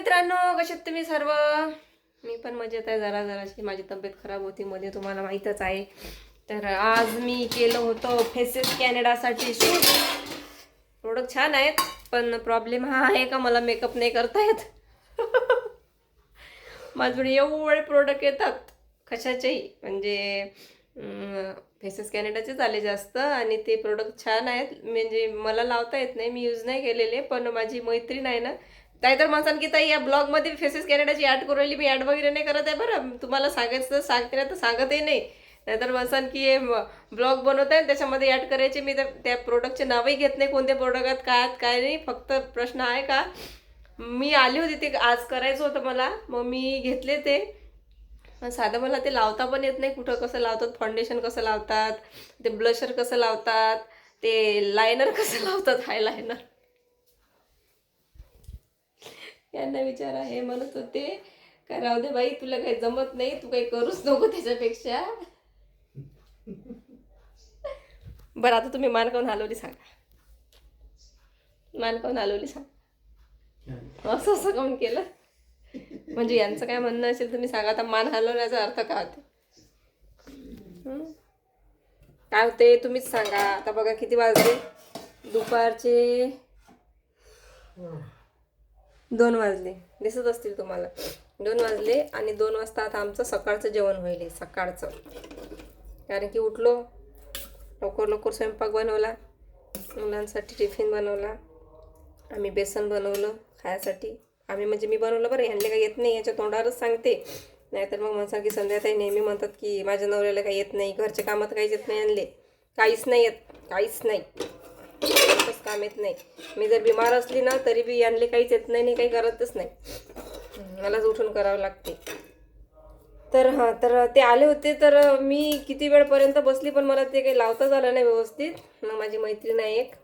मित्रांनो कसे तुम्ही सर्व? मी पण मजेत आहे जरा जराशी माझी तब्येत खराब होती मध्ये तुम्हाला माहीतच आहे. तर आज मी केलं होतं फेसेस कॅनेडासाठी शूट प्रोडक्ट छान आहेत पण प्रॉब्लेम हा आहे का मला मेकअप नाही करता येत? माझ्याकडे एवढे प्रोडक्ट येतात. कशाचेही? म्हणजे फेसेस कॅनेडाचेच आले जास्त आणि ते प्रोडक्ट छान आहेत. म्हणजे मला लावता येत नाही मी यूज नाही केलेले पण माझी मैत्रीण आहे ना नाहीतर तर म्हणसान की ताई या ब्लॉगमध्ये फेसेस कॅनडाची ॲड करून राहिली मी ॲड वगैरे नाही करत आहे बरं. तुम्हाला सांगायचं तर सांगते ना तर सांगतही नाही. नाहीतर म्हणसान की हे ब्लॉग बनवत आहे त्याच्यामध्ये ॲड करायचे मी त्या त्या प्रोडक्टचे नावही घेत नाही कोणत्या प्रोडक्ट काय काय नाही. फक्त प्रश्न आहे का मी आली होती ते आज करायचं होतं मला मग मी घेतले ते. पण साधं मला ते लावता पण येत नाही कुठं कसं लावतात फाउंडेशन कसं लावतात ते ब्लशर कसं लावतात ते लायनर कसं लावतात हाय लायनर यांना विचारा हे म्हणत होते. काय राहू दे बाई तुला काही जमत नाही तू काही करूच नको त्याच्यापेक्षा. बरं आता तुम्ही मानकावून हलवली सांगा. मानकावून हलवली सांगा. असं असं काऊन केलं? म्हणजे यांचं काय म्हणणं असेल तुम्ही सांगा. आता मान हलवण्याचा अर्थ काय होते? काय होते तुम्हीच सांगा. आता बघा किती वाजले. दुपारचे दोन वाजले. दिसत असतील तुम्हाला. दोन वाजले आणि दोन वाजता आता आमचं सकाळचं जेवण होईल सकाळचं. कारण की उठलो लवकर लवकर स्वयंपाक बनवला मुलांसाठी टिफिन बनवला आम्ही बेसन बनवलं खायसाठी. आम्ही म्हणजे मी बनवलं बरं ह्यांना काही येत नाही याच्या तोंडावरच सांगते. नाहीतर मग म्हणसा की संध्याताई नेहमी म्हणतात की माझ्या नवऱ्याला काही येत नाही घरच्या कामात काहीच येत नाही आणले. काहीच नाही येत काहीच नाही. कोणतंच काम येत नाही. मी जर बिमार असली ना तरी बी आणले काहीच येत नाही काही करतच नाही. मलाच उठून करावं लागते. तर हां तर ते आले होते तर मी किती वेळपर्यंत बसली पण मला ते काही लावताच आलं नाही व्यवस्थित. मग माझी मैत्रीण आहे एक.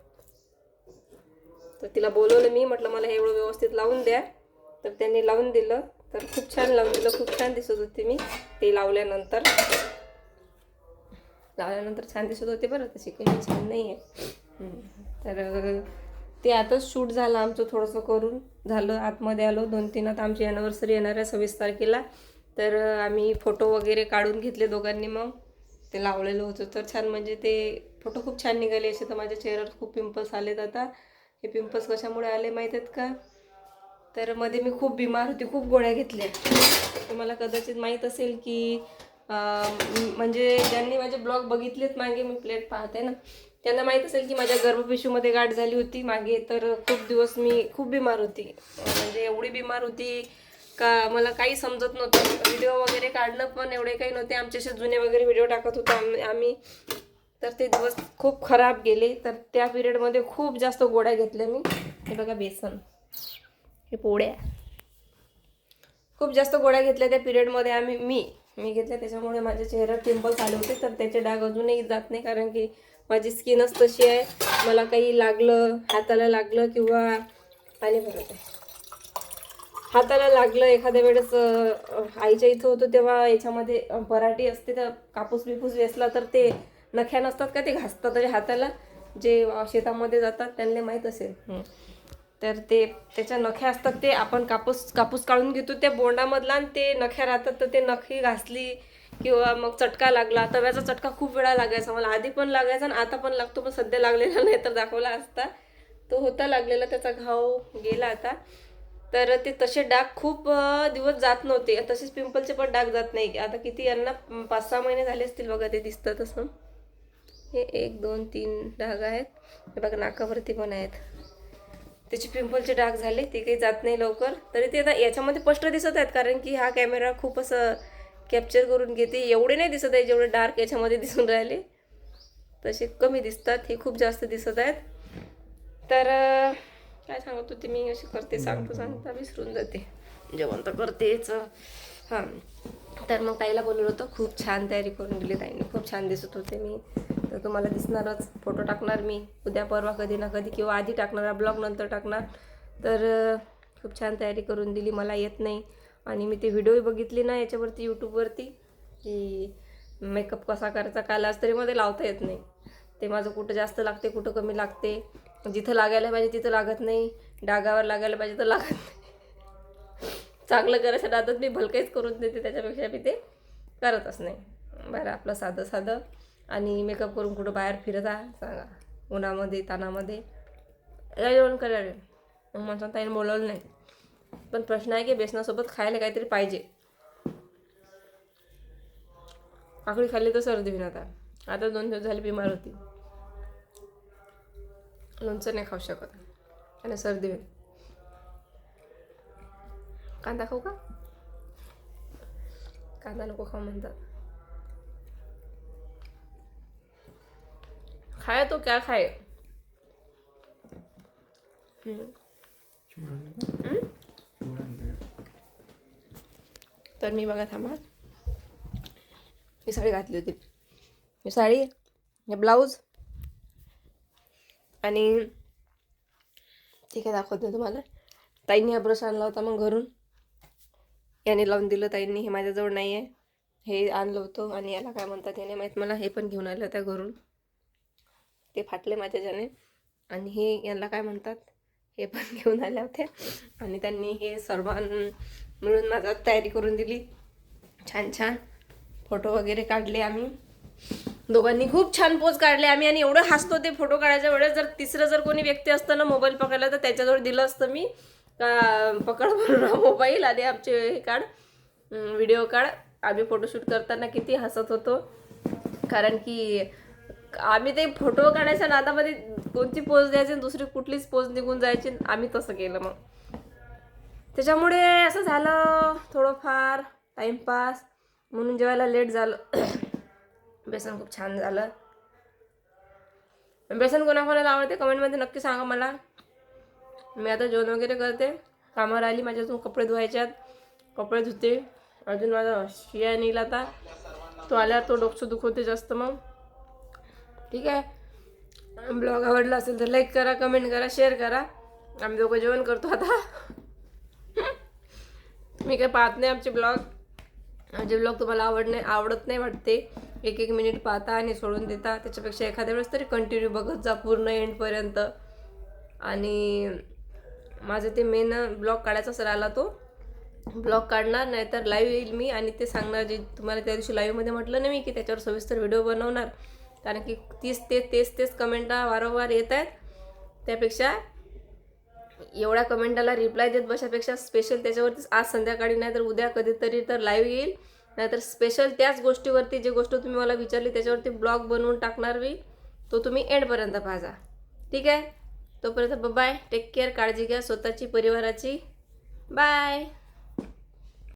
तर तिला बोलवलं मी म्हटलं मला हे एवढं व्यवस्थित लावून द्या. तर त्यांनी लावून दिलं. तर खूप छान लावून दिलं खूप छान दिसत होते मी. ते लावल्यानंतर. लावल्यानंतर छान दिसत होते बरं तशी काही छान नाही आहे तर ते आताच शूट झालं आमचं थोडंसं करून. झालं आतमध्ये आलो. दोन तीन आता आमची ॲनिव्हर्सरी येणार आहे सव्वीस तारखेला. तर आम्ही फोटो वगैरे काढून घेतले दोघांनी मग. ते लावलेलं होतं. तर छान म्हणजे ते फोटो खूप छान निघाले. असे तर माझ्या चेहऱ्यावर खूप पिंपल्स आलेत आता. हे पिंपल्स कशामुळे आले माहीत आहेत का? तर मध्ये मी खूप बिमार होती. खूप गोळ्या घेतल्या. तुम्हाला कदाचित माहीत असेल की म्हणजे ज्यांनी माझे ब्लॉग बघितलेत मागे मी प्लेट पाहते ना. त्यांना माहीत असेल की माझ्या गर्भपिशूमध्ये गाठ झाली होती. मागे तर खूप दिवस मी खूप बिमार होती. म्हणजे एवढी बिमार होती का मला काही समजत नव्हतं. व्हिडिओ वगैरे काढणं पण एवढे काही नव्हते. आमचे असे जुने वगैरे व्हिडिओ टाकत होतो आम्ही आम्ही. तर ते दिवस खूप खराब गेले. तर त्या पिरियडमध्ये खूप जास्त गोळ्या घेतल्या मी. हे बघा बेसन. हे पोळ्या. खूप जास्त गोळ्या घेतल्या त्या पिरियडमध्ये आम्ही मी मी घेतल्या. त्याच्यामुळे माझ्या चेहऱ्यावर पिंपल्स आले होते. तर त्याचे डाग अजूनही जात नाही. कारण की माझी स्किनच तशी आहे. मला काही लागलं हाताला लागलं किंवा पाणी भरत आहे. हाताला लागलं एखाद्या वेळेस आईच्या इथं होतं तेव्हा याच्यामध्ये पराठी असते तर कापूस बिपूस वेसला तर ते नख्या नसतात का ते घासतात. तरी हाताला जे शेतामध्ये जातात त्यांना माहीत असेल. तर ते त्याच्या नख्या असतात ते आपण कापूस कापूस काढून घेतो. त्या बोंडामधला आणि ते नख्या राहतात तर ते नखी घासली किंवा मग चटका लागला तव्याचा चटका खूप वेळा लागायचा. मला आधी पण लागायचा आणि आता पण लागतो पण सध्या लागलेला नाही तर दाखवला असता. तो होता लागलेला त्याचा घाव गेला आता. तर ते तसे डाग खूप दिवस जात नव्हते. तसेच पिंपलचे पण डाग जात नाही. आता किती यांना पाच सहा महिने झाले असतील बघा ते दिसतं तसं. हे एक दोन तीन डाग आहेत. हे बघा नाकावरती पण आहेत. त्याचे पिंपलचे डाग झाले ते काही जात नाही लवकर. तरी ते आता याच्यामध्ये स्पष्ट दिसत आहेत कारण की हा कॅमेरा खूप असं कॅप्चर करून घेते. एवढे नाही दिसत आहे जेवढे डार्क याच्यामध्ये दिसून राहिले. तसे कमी दिसतात. हे खूप जास्त दिसत आहेत. तर काय सांगत होते मी? अशी करते. सांगतो सांगता विसरून जाते. जेवण तर करतेच. हां. तर मग ताईला बोलवलं होतं. खूप छान तयारी करून दिली ताईने. खूप छान दिसत होते मी. तर तुम्हाला दिसणारच. फोटो टाकणार मी. उद्या परवा कधी ना कधी किंवा आधी टाकणार ब्लॉग नंतर टाकणार. तर खूप छान तयारी करून दिली. मला येत नाही. आणि मी ते व्हिडिओही बघितली ना याच्यावरती यूट्यूबवरती की मेकअप कसा करायचा काय लाज तरी मध्ये लावता येत नाही. ते माझं कुठं जास्त लागते कुठं कमी लागते. जिथं लागायला पाहिजे तिथं लागत नाही. डागावर लागायला पाहिजे तर लागत नाही. चांगलं करायच्या नादात मी भलकेच करून देते त्याच्यापेक्षा मी ते करतच नाही. बरं आपलं साधं साधं. आणि मेकअप करून कुठं बाहेर फिरत आहे सांगा. उन्हामध्ये तानामध्ये. या करा रे मग माझ्या ताईने बोलवलं नाही. पण प्रश्न आहे की बेसनासोबत खायला काहीतरी पाहिजे. काकडी खाल्ली तर सर्दी होईन आता. आता दोन दिवस झाले बिमार होती. लोणचं नाही खाऊ शकत. आणि सर्दी होईल. कांदा खाऊ का? कांदा नको खाऊ म्हणतात. खाय तो क्या खाय. तर मी बघा थांबा. ही साडी घातली होती. ही साडी हे ब्लाऊज आणि ठीक आहे दाखवते तुम्हाला. ताईंनी हा ब्रश आणला होता मग घरून. याने लावून दिलं ताईंनी हे माझ्याजवळ नाही आहे हे आणलं होतं आणि याला काय म्हणतात याने माहीत मला हे पण घेऊन आलं होत्या घरून. ते फाटले माझ्याच्याने. आणि हे याला काय म्हणतात हे पण घेऊन आल्या होत्या. आणि त्यांनी हे सर्वां मिळून माझा तयारी करून दिली. छान छान. फोटो वगैरे काढले आम्ही. दोघांनी खूप छान पोज काढले आम्ही आणि एवढं हसतो ते फोटो काढायच्या वेळेस. जर तिसरं जर कोणी व्यक्ती असतं ना मोबाईल पकडला तर त्याच्याजवळ दिलं असतं मी. पकड म्हणून मोबाईल आणि आमचे हे काढ व्हिडिओ काढ. आम्ही फोटोशूट करताना किती हसत होतो. कारण की आम्ही ते फोटो काढायच्या नादामध्ये कोणती पोज द्यायची आणि दुसरी कुठलीच पोज निघून जायची आम्ही तसं केलं मग. त्याच्यामुळे असं झालं थोडंफार टाईमपास म्हणून जेवायला लेट झालं. बेसन खूप छान झालं. बेसन कोणाकोणाला आवडते कमेंटमध्ये नक्की सांगा मला. मी आता जेवण वगैरे करते. कामावर आली माझ्या अजून कपडे धुवायच्यात कपडे धुते. अजून माझा शिया नेईल आता. तो आल्यावर तो डोकसं दुखवते जास्त मग. ठीक आहे. ब्लॉग आवडला असेल तर लाईक करा कमेंट करा शेअर करा. आम्ही दोघं जेवण करतो आता. मी काय पाहत नाही आमचे ब्लॉग. माझे ब्लॉग तुम्हाला आवड नाही आवडत नाही वाटते. एक एक मिनिट पाहता आणि सोडून देता. त्याच्यापेक्षा एखाद्या वेळेस तरी कंटिन्यू बघत जा पूर्ण एंडपर्यंत. आणि माझं ते मेन ब्लॉग काढायचाच राहिला तो. ब्लॉग काढणार नाही तर लाईव्ह येईल मी आणि ते सांगणार जे तुम्हाला त्या दिवशी लाईव्हमध्ये म्हटलं ना मी की त्याच्यावर सविस्तर व्हिडिओ बनवणार. कारण की तीस ते तेच तेच कमेंटा वारंवार येत आहेत त्यापेक्षा एवढ्या कमेंटाला रिप्लाय देत बशापेक्षा स्पेशल त्याच्यावरतीच आज संध्याकाळी नाही तर उद्या कधीतरी तर लाईव्ह येईल. नाहीतर स्पेशल त्याच गोष्टीवरती जे गोष्ट तुम्ही मला विचारली त्याच्यावरती ब्लॉग बनवून टाकणार मी तो तुम्ही एंडपर्यंत पाहा ठीक आहे? तोपर्यंत बाय टेक केअर काळजी घ्या. स्वतःची परिवाराची. बाय